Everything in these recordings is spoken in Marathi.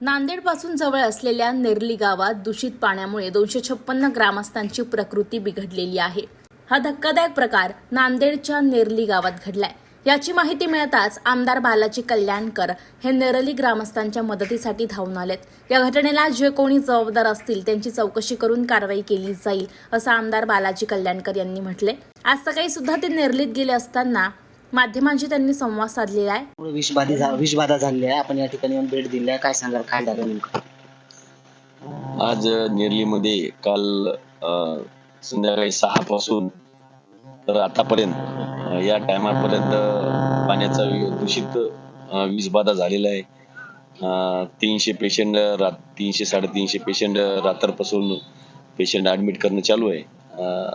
नांदेडपासून जवळ असलेल्या नेरली गावात दूषित पाण्यामुळे दोनशे छप्पन्न ग्रामस्थांची प्रकृती बिघडलेली आहे. हा धक्कादायक प्रकार नांदेडच्या नेरली गावात घडलाय. याची माहिती मिळताच आमदार बालाजी कल्याणकर हे नेरली ग्रामस्थांच्या मदतीसाठी धावून आलेत. या घटनेला जे कोणी जबाबदार असतील त्यांची चौकशी करून कारवाई केली जाईल असं आमदार बालाजी कल्याणकर यांनी म्हटले आज सकाळी सुद्धा ते नेरलीत गेले असताना माध्यमांशी त्यांनी संवाद साधलेला आहे. विषबाधा झा विषबाधा झालेली आहे. आपण या ठिकाणी येऊन भेट दिली आहे. काय सांगाल? काय झालं नेमकं? आज नेरलीमध्ये काल अ, संध्याकाळी सहा पासून तर आतापर्यंत अ, या टायमापर्यंत पाण्याचा वि- दूषित अ, वीजबाधा झालेला आहे. अ, तीनशे पेशंट रात तीनशे साडेतीनशे पेशंट रात्रपासून पेशंट ऍडमिट करणं चालू आहे. अ,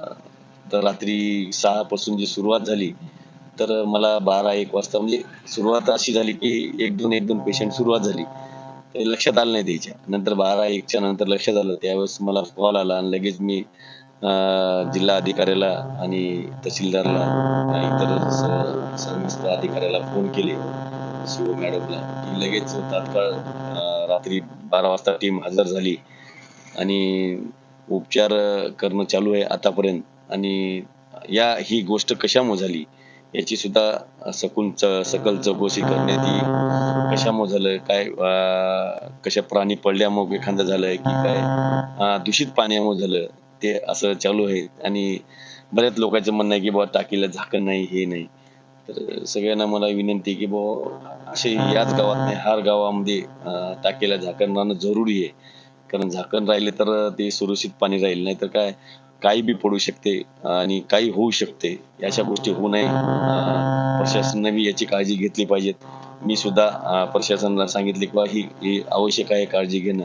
तर रात्री सहा पासून जी सुरुवात झाली तर मला बारा एक वाजता म्हणजे सुरुवात अशी झाली की एक दोन एक दोन पेशंट सुरुवात झाली. ते लक्षात आलं नाही त्याच्या. नंतर बारा एकच्या नंतर लक्षात आलं त्यावेळेस मला कॉल आला आणि लगेच मी जिल्हा अधिकाऱ्याला आणि तहसीलदारला आणि इतर स- अधिकाऱ्याला फोन केले. शिव मॅडमला. की लगेच तात्काळ रात्री बारा वाजता टीम हजर झाली. आणि उपचार करणं चालू आहे आतापर्यंत. आणि या ही गोष्ट कशामुळे झाली? याची सुद्धा सकून सकल चौकशी करण्यात येईल. कशामुळे झालं काय कशा प्राणी पडल्यामुळे एखादं झालंय की काय दूषित पाण्यामुळे झालं ते असं चालू आहे. आणि बऱ्याच लोकांचं म्हणणं आहे की बाबा टाकीला झाकण नाही हे नाही. तर सगळ्यांना मला विनंती आहे की बाबा असे याच गावात नाही हर गावामध्ये टाकीला झाकण राहणं जरुरी आहे. कारण झाकण राहिले तर ते सुरक्षित पाणी राहील. नाही तर काय काही बी पडू शकते आणि काही होऊ शकते अशा गोष्टी होऊ नये. प्रशासनाने बी याची काळजी घेतली पाहिजेत. मी सुद्धा प्रशासनाला सांगितले की ही आवश्यक आहे काळजी घेणं.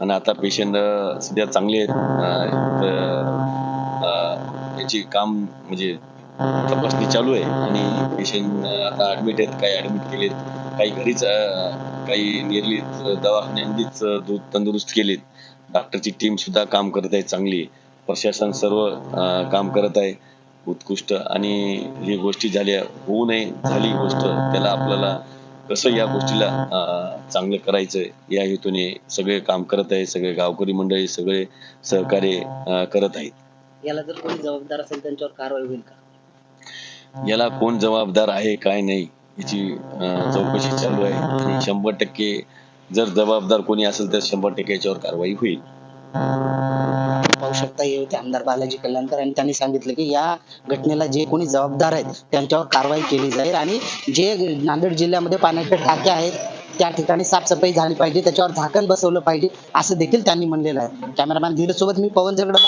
आणि आता पेशंट सध्या चांगले आहेत. याची काम म्हणजे तपासणी चालू आहे. आणि पेशंट आता ऍडमिट आहेत काही ऍडमिट केलेत. काही घरीच काही निर्लित दवाखान्यांनीच दूध तंदुरुस्त केलेत. डॉक्टरची टीम सुद्धा काम करत आहे चांगली. प्रशासन सर्व काम करत आहे. उत्कृष्ट. आणि ही गोष्टी झाल्या होऊ नये झाली गोष्ट त्याला आपल्याला कसं या गोष्टीला चांगलं करायचं या हेतूने सगळे काम करत आहे सगळे गावकरी मंडळी सगळे सहकार्य करत आहेत. याला जर कोणी जबाबदार असेल त्यांच्यावर कारवाई होईल का? याला कोण जबाबदार आहे काय नाही याची चौकशी चालू आहे. आणि शंभर टक्के जर जबाबदार कोणी असेल तर शंभर टक्के याच्यावर कारवाई होईल. पाहू शकता हे होते आमदार बालाजी कल्याणकर आणि त्यांनी सांगितलं की या घटनेला जे कोणी जबाबदार आहेत त्यांच्यावर कारवाई केली जाईल आणि जे नांदेड जिल्ह्यामध्ये पाण्याच्या टाक्या आहेत त्या ठिकाणी साफसफाई झाली पाहिजे त्याच्यावर झाकण बसवलं पाहिजे असं देखील त्यांनी म्हणलेलं आहे. कॅमेरामॅन धीरज सोबत मी पवन झगडा